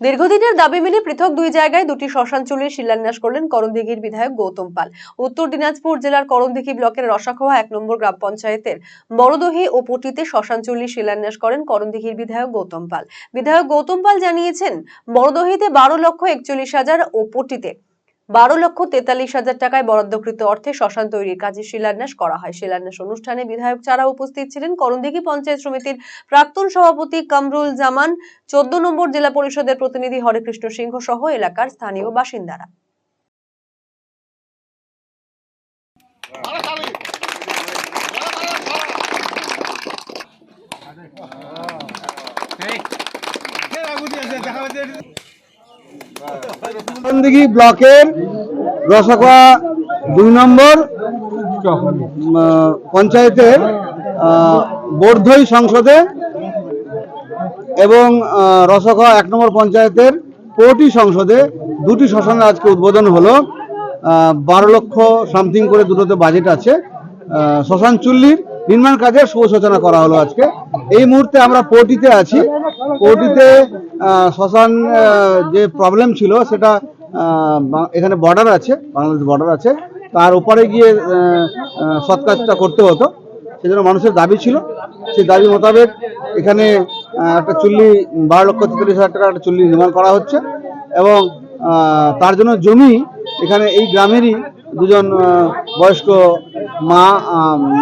দীর্ঘদিনের দাবি মেনে পৃথক দুই জায়গায় দুটি শ্মশান চুল্লির শিলান্যাস করলেন করণদিঘির বিধায়ক গৌতম পাল। উত্তর দিনাজপুর জেলার করণদিঘি ব্লকের রসাখোয়া এক নম্বর গ্রাম পঞ্চায়েতের বড়দহি ও পটিতে শ্মশান চুল্লির শিলান্যাস করেন করণদিঘির বিধায়ক গৌতম পাল। বিধায়ক গৌতম পাল জানিয়েছেন, বড়দহিতে বারো লক্ষ একচল্লিশ হাজার ও পটিতে বারো লক্ষ তেতাল্লিশ হাজার টাকায় বরাদ্দকৃত অর্থে শ্মশান তৈরির কাজে শিলান্যাস করা হয়। শিলান্যাস অনুষ্ঠানে বিধায়ক ছাড়া উপস্থিত ছিলেন করণদিঘি পঞ্চায়েত সমিতির প্রাক্তন সভাপতি কামরুল জামান, চোদ্দ নম্বর জেলা পরিষদের প্রতিনিধি হরেকৃষ্ণ সিংহ সহ এলাকার স্থানীয় বাসিন্দারা। দিঘি ব্লকের রসাখোয়া দুই নম্বর পঞ্চায়েতের বর্ধই সংসদে এবং আহ, রসাখোয়া এক নম্বর পঞ্চায়েতের কোটি সংসদে দুটি শ্মশানের আজকে উদ্বোধন হলো। বারো লক্ষ সামথিং করে দুটোতে বাজেট আছে। শ্মশান চুল্লির নির্মাণ কাজের শুভ সূচনা করা হলো আজকে। এই মুহূর্তে আমরা পোর্টিতে আছি। পোর্টিতে আহ, শ্মশান যে প্রবলেম ছিল সেটা এখানে বর্ডার আছে বাংলাদেশ বর্ডার আছে। তার উপরে গিয়ে আহ, আহ, সৎ কাজটা করতে হতো। সেজন্য মানুষের দাবি ছিল। সেই দাবি মোতাবেক এখানে একটা চুল্লি বারো লক্ষ তেতাল্লিশ হাজার টাকার একটা চুল্লি নির্মাণ করা হচ্ছে। এবং তার জন্য জমি এখানে এই গ্রামেরই দুজন বয়স্ক মা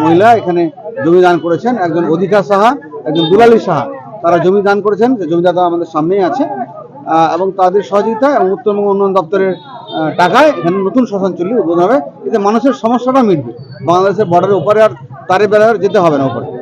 মহিলা এখানে জমি দান করেছেন। একজন অধিকা সাহা একজন দুলালী সাহা, তারা জমি দান করেছেন জমিদাতা আমাদের সামনেই আছে এবং তাদের সহযোগিতা এবং উত্তরবঙ্গ উন্নয়ন দপ্তরের টাকায় এখানে নতুন শ্মশান চুল্লি উদ্বোধন হবে। এতে মানুষের সমস্যাটা মিটবে। বাংলাদেশের বর্ডারের উপরে আর তারে বেড়ার যেতে হবে না উপরে।